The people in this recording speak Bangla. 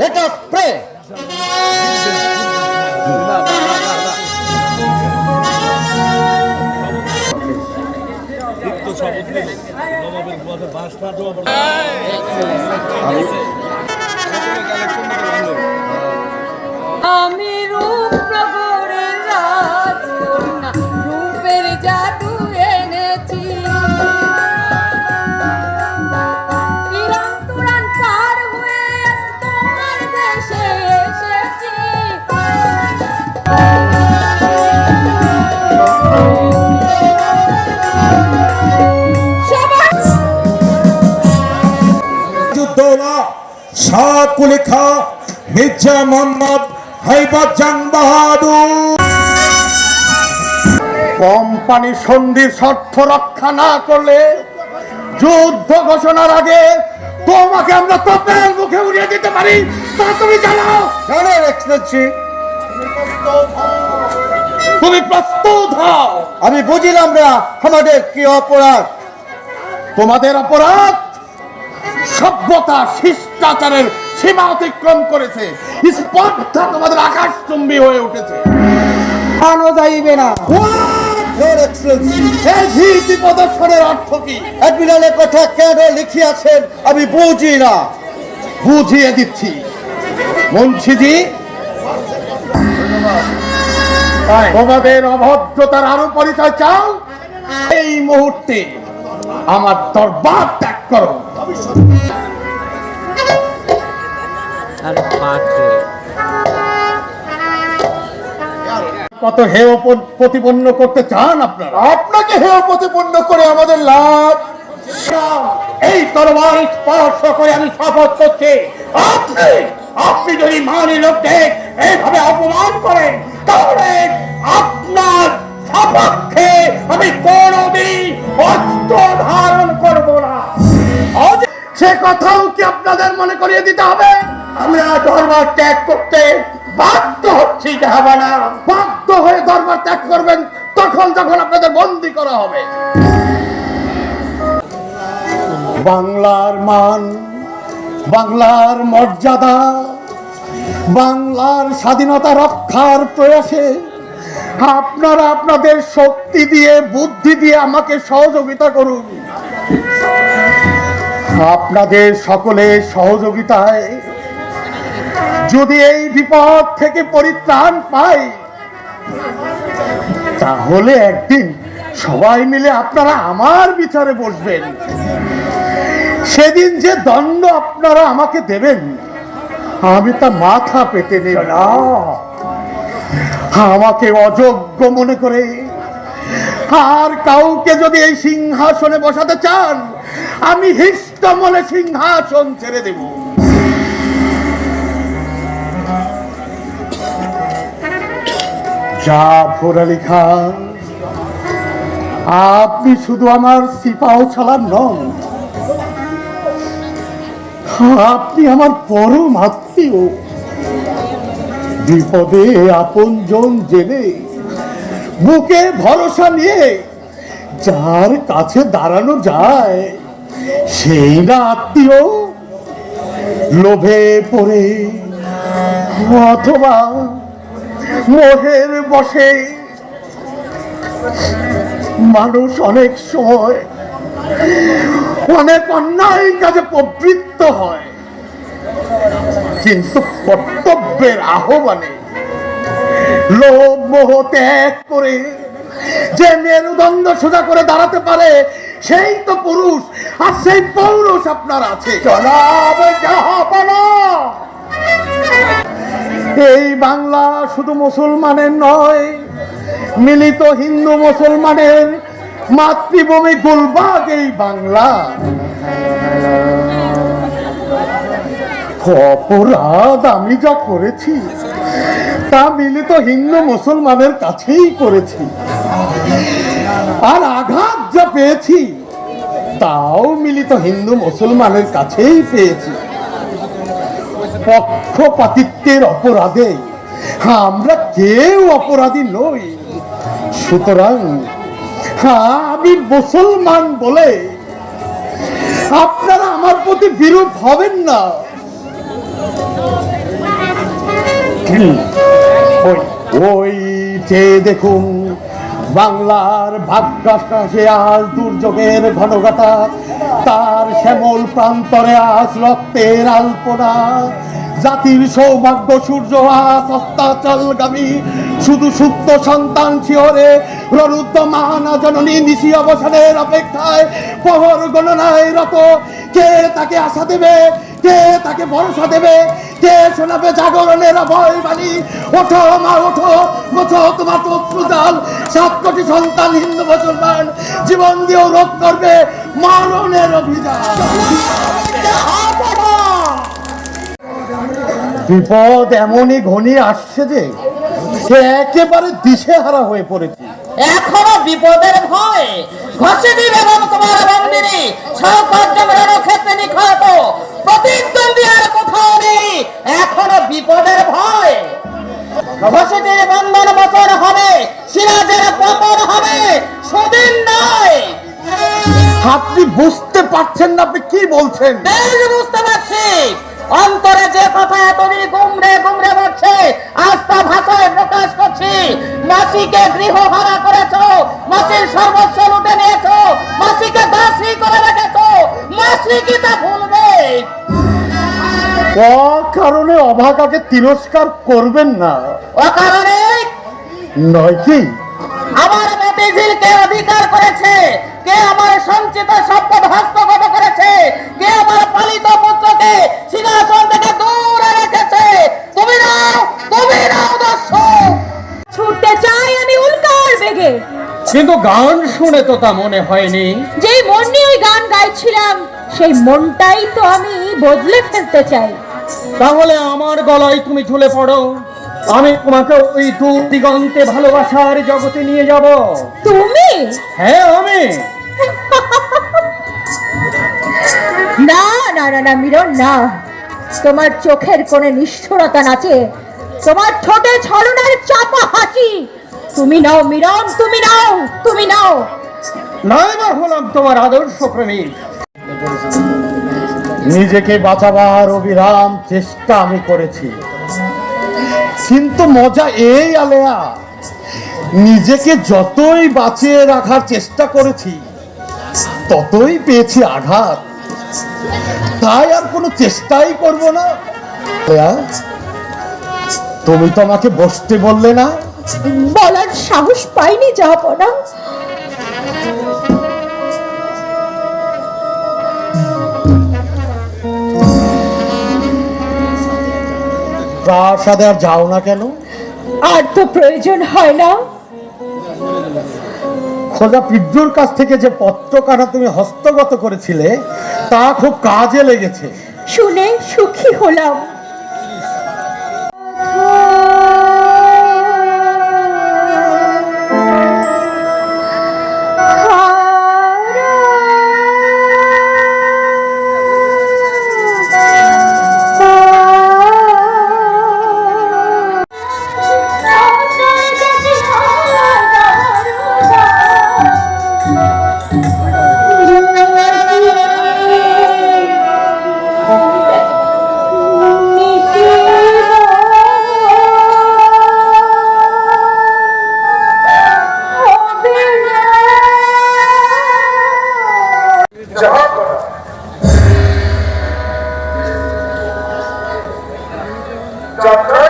Let us pray. আমি শাহ মির্জা মোহাম্মদ হাইবাদ জাং বাহাদুর। কোম্পানি সন্ধির স্বার্থ রক্ষা না করলে যুদ্ধ ঘোষণার আগে তোমাকে আমরা তোপের মুখে উড়িয়ে দিতে পারি। তা তুমি জানো? Excellency, তুমি প্রস্তুত হও। আমি বুঝিলাম না আমাদের কি অপরাধ? তোমাদের অপরাধ সভ্যতা শিষ্টাচারের সীমা অতিক্রম করেছে। স্পর্ধা তোমাদের আকাশচুম্বী হয়ে উঠেছে। আনো যাইবে না। Your Excellency, এই ভীতি প্রদর্শনের অর্থ কি? অ্যাডমিরালের কথা কেন লিখিয়াছেন? আমি বুঝি না। বুঝিয়ে দিচ্ছি। মুন্সিজি তোমাদের অভদ্রতার আরও পরিচয় চাও? এই মুহূর্তে আমার দরবার ত্যাগ করো। কত হেয় প্রতিপন্ন করতে চান আপনারা? আপনাকে হেয় প্রতিপন্ন করে আমাদের লাভ। এই তরবার স্পর্শ করে আমি শপথ করছি আপনি আপনি যদি মানি লোককে এইভাবে অপমান করেন তাহলে আপনার সপক্ষে আমি কোনদিন অস্ত্র ধারণ করব না। সে কথাও কি আপনাদের মনে করিয়ে দিতে হবে? আমরা দরবার ত্যাগ করতে বাধ্য হচ্ছি বাধ্য হয়ে দরবার ত্যাগ করবেন, তখন যখন আপনাদের বন্দি করা হবে। বাংলার মান, বাংলার মর্যাদা, বাংলার স্বাধীনতা রক্ষার প্রয়াসে আপনারা আপনাদের শক্তি দিয়ে, বুদ্ধি দিয়ে আমাকে সহযোগিতা করুন। আপনাদের সকলের সহযোগিতায় যদি এই বিপদ থেকে পরিত্রাণ পাই, তাহলে একদিন সবাই মিলে আপনারা আমার বিচারে বসবেন। সেদিন যে দণ্ড আপনারা আমাকে দেবেন, আমি তা মাথা পেতে নেব না। আমাকে অযোগ্য মনে করে আর কাউকে যদি এই সিংহাসনে বসাতে চান, আমি হিষ্ট মনে সিংহাসন ছেড়ে দেব। আপনি শুধু আমার সিপাও ছাড়ার নন, আপনি আমার পরম আত্মীয়। বিপদে আপন জন জেনে বুকে ভরসা নিয়ে যার কাছে দাঁড়ানো যায় সেই না আত্মীয় লোভে পড়ে অথবা মোহের বসে। মানুষ অনেক সময় অনেক অন্যায় কাজে প্রবৃত্ত হয়, কিন্তু কর্তব্যের আহ্বানে লোভ মোহ ত্যাগ করে যে মেরুদণ্ড সোজা করে দাঁড়াতে পারে সেই তো পুরুষ, আর সেই পৌরুষ আপনার আছে। এই বাংলা শুধু মুসলমানের নয়, মিলিত হিন্দু মুসলমানের মাতৃভূমি গুলবাগ এই বাংলা। অপরাধ আমি যা করেছি, তা মিলিত হিন্দু মুসলমানের কাছেই করেছি। আর আঘাত পেয়েছি। তাও মিলিত হিন্দু মুসলমানের কাছেই পেয়েছি। পক্ষপাতিত্বের অপরাধে আমরা কেউ অপরাধী নই। সুতরাং হ্যাঁ আমি মুসলমান বলে আপনারা আমার প্রতি বিরূপ হবেন না। ওই যে দেখুন বাংলার ভাগ্যাকাশে আজ দুর্যোগের ঘনঘটা। তার শ্যামল প্রান্তরে আজ রক্তের আলপনা। জাতির সৌভাগ্য সূর্য আজ অস্তাচলগামী। শুধু সুপ্ত সন্তান শিহরে প্ররুদ্ধ মানা জননী নিশি অবসানের অপেক্ষায় প্রহর গণনায় রত। কে তাকে আশা দেবে? কে তাকে ভরসা দেবে? জীবন রোধ করবে মারণের অভিযান। বিপদ এমনই ঘনিয়ে আসছে যে সে একেবারে দিশেহারা হয়ে পড়েছে। এখনও বিপদের ভয়, ঘষে দিবে তোমার রণক্ষেত্রে নিখত, প্রতিদ্বন্দ্বী আর ঘষেটির বন্ধন বচন হবে সিরাজের পতন হবে সুদিন নয়। আপনি বুঝতে পারছেন না আপনি কি বলছেন? বেশ বুঝতে পারছি। অন্তরে যে কথা এতদিন গুমরে গুমরে বাড়ছে আস্থা ভাষায় প্রকাশ করছি। মাসিকে গৃহ হারা করেছ মাসির সর্বস্ব লুটে নিয়েছো মাসিকে দাসী করে রেখেছো মাসি কি তা কারণে অভাগাকে তিরস্কার করবেন না। ও কারণে নয় কি? আমার মতিঝিল কে অধিকার করেছে? কে আমার সঞ্চিত সম্পদ হস্তগত করেছে? কে আমার পালিত পুত্রকে সিংহাসন থেকে দূরে রেখেছে? তুমি নাও তুমি নাও দর্শক। ছুটতে চাই আমি উল্কার বেগে। কিন্তু গান শুনে তো তা মনে হয়নি। যেই মন নিয়ে ওই গান গাইছিলাম সেই মনটাই তো আমি বদলে ফেলতে চাই। তাহলে আমার গলায় তুমি ঝুলে পড়ো। আমি তোমাকে ওই দূর দিগন্তে ভালোবাসার জগতে নিয়ে যাব। তুমি? হ্যাঁ আমি। না না না না মিরন না। তোমার চোখের কোণে নিষ্ঠুরতা নাচে তোমার ঠোঁটে ছলনার চাপা হাসি। তুমি নাও মিরন তুমি নাও তুমি নাও। বা হলাম তোমার আদর্শ প্রেমিক। নিজেকে বাঁচাবার অবিরাম চেষ্টা আমি করেছি। কিন্তু মজা এই, আলেয়া, নিজেকে যতই বাঁচিয়ে রাখার চেষ্টা করেছি, ততই পেয়েছি আঘাত। তাই আর কোনো চেষ্টাই করব না। তুমি তো আমাকে বসতে বললে না। বলার সাহস পাইনি, যাব না। প্রাসাদে আর যাও না কেন? আর তো প্রয়োজন হয় না। খোদা পিদ্রুর কাছ থেকে যে পত্রকাটা তুমি হস্তগত করেছিলে তা খুব কাজে লেগেছে। শুনে সুখী হলাম। যাত্রা